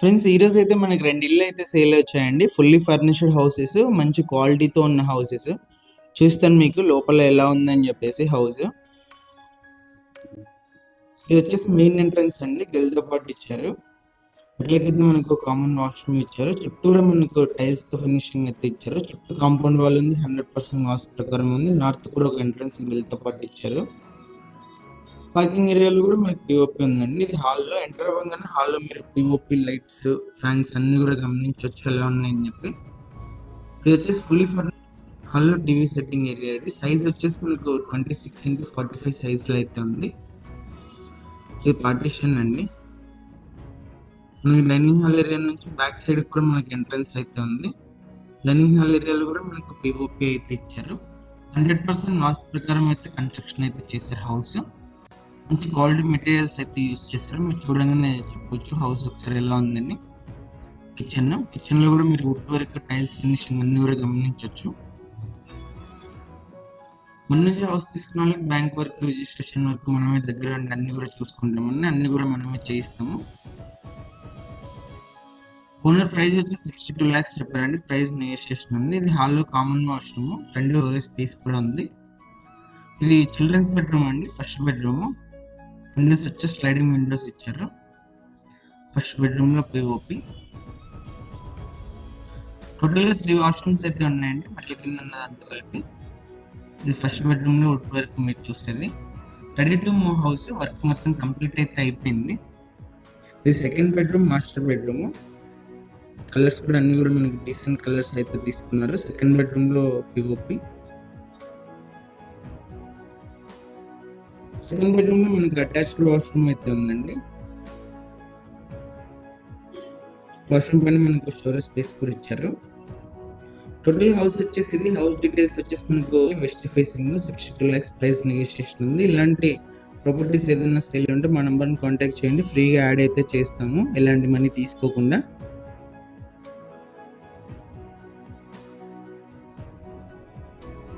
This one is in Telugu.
ఫ్రెండ్స్ ఈరోజు అయితే మనకి రెండు ఇల్లు అయితే సేల్ వచ్చాయండి. ఫుల్లీ ఫర్నిష్డ్ హౌసెస్ మంచి క్వాలిటీతో ఉన్న హౌసెస్ చూస్తాను మీకు లోపల ఎలా ఉందని చెప్పేసి హౌస్ ఇది వచ్చేసి మెయిన్ ఎంట్రన్స్ అండి. గెల్తో పాటు ఇచ్చారు. మెట్ల కింద మనకు కామన్ వాష్రూమ్ ఇచ్చారు. చుట్టూరా మనకు టైల్స్తో ఫినిషింగ్ అయితే ఇచ్చారు. చుట్టూ కాంపౌండ్ వాల్ ఉంది. హండ్రెడ్ పర్సెంట్ వాష్ ప్రకారం ఉంది. నార్త్ కూడా ఒక ఎంట్రన్స్ గెల్తో పాటు ఇచ్చారు. పార్కింగ్ ఏరియాలో కూడా మనకి పిఓపి ఉందండి. ఇది హాల్లో ఎంటర్ అవ్వగానే హాల్లో మీరు పిఓపి లైట్స్ ఫ్యాన్స్ అన్ని కూడా గమనించవచ్చు ఎలా ఉన్నాయని చెప్పి. ఇది వచ్చేసి ఫుల్లీ ఫర్ హాల్లో టీవీ సెట్టింగ్ ఏరియా ఇది. సైజ్ వచ్చేసి మనకు twenty six into forty five సైజ్లో అయితే ఉంది. ఇది పార్టీషన్ అండి. మనకి డైనింగ్ హాల్ ఏరియా నుంచి బ్యాక్ సైడ్ కూడా మనకి ఎంట్రన్స్ అయితే ఉంది. డైనింగ్ హాల్ ఏరియాలో కూడా మనకు పిఓపి అయితే ఇచ్చారు. హండ్రెడ్ పర్సెంట్ వాస్తు ప్రకారం అయితే కన్స్ట్రక్షన్ అయితే చేశారు హౌస్ మంచి గోల్డ్ మెటీరియల్స్ అయితే యూజ్ చేస్తారు. మీరు చూడగానే చెప్పొచ్చు హౌస్ ఒకసారి ఎలా ఉందని. కిచెన్ కిచెన్లో కూడా మీరు వుడ్ వర్క్ టైల్స్ ఫినిషింగ్ అన్ని కూడా గమనించవచ్చు మొన్న నుంచి హౌస్ తీసుకున్న వాళ్ళకి బ్యాంక్ వర్క్ రిజిస్ట్రేషన్ వర్క్ మనమే దగ్గర ఉండి అన్ని కూడా చూసుకుంటామని అన్ని కూడా మనమే చేయిస్తాము. ఓనర్ ప్రైస్ వచ్చి సిక్స్టీ టూ ల్యాక్స్ చెప్పారండి ప్రైస్ నెగోషియేషన్ ఉంది. ఇది హాల్లో కామన్ వాష్రూమ్ రెండు స్పేస్ కూడా ఉంది. ఇది చిల్డ్రన్స్ బెడ్రూమ్ అండి. ఫస్ట్ బెడ్రూమ్ విండోస్ వచ్చి స్లైడింగ్ విండోస్ ఇచ్చారు. ఫస్ట్ బెడ్రూమ్లో పిఓపి టోటల్గా త్రీ వాష్రూమ్స్ అయితే ఉన్నాయండి. మళ్ళీ కింద ఉన్నదంతా కలిపి. ఇది ఫస్ట్ బెడ్రూమ్లో వుడ్ వర్క్ మీరు చూసేది. Ready to move house work మొత్తం కంప్లీట్ అయితే అయిపోయింది. ఇది second bedroom master bedroom colours కూడా అన్ని కూడా మనకి డీసెంట్ కలర్స్ అయితే తీసుకున్నారు. సెకండ్ బెడ్రూమ్లో పిఓపి సెకండ్ బెడ్రూమ్లో మనకి అటాచ్డ్ వాష్రూమ్ అయితే ఉందండి. వాష్రూమ్ పైన మనకు స్టోరేజ్ స్పేస్ కూడా ఇచ్చారు. టోటల్ హౌస్ వచ్చేసి ఇది హౌస్ డీటెయిల్స్ వచ్చేసి మనకు west facing sixty two lakhs price negotiation ఉంది. ఇలాంటి ప్రాపర్టీస్ ఏదైనా సేల్ ఉంటే మా నెంబర్ని కాంటాక్ట్ చేయండి. ఫ్రీగా యాడ్ అయితే చేస్తాము. ఎలాంటి మనీ తీసుకోకుండా.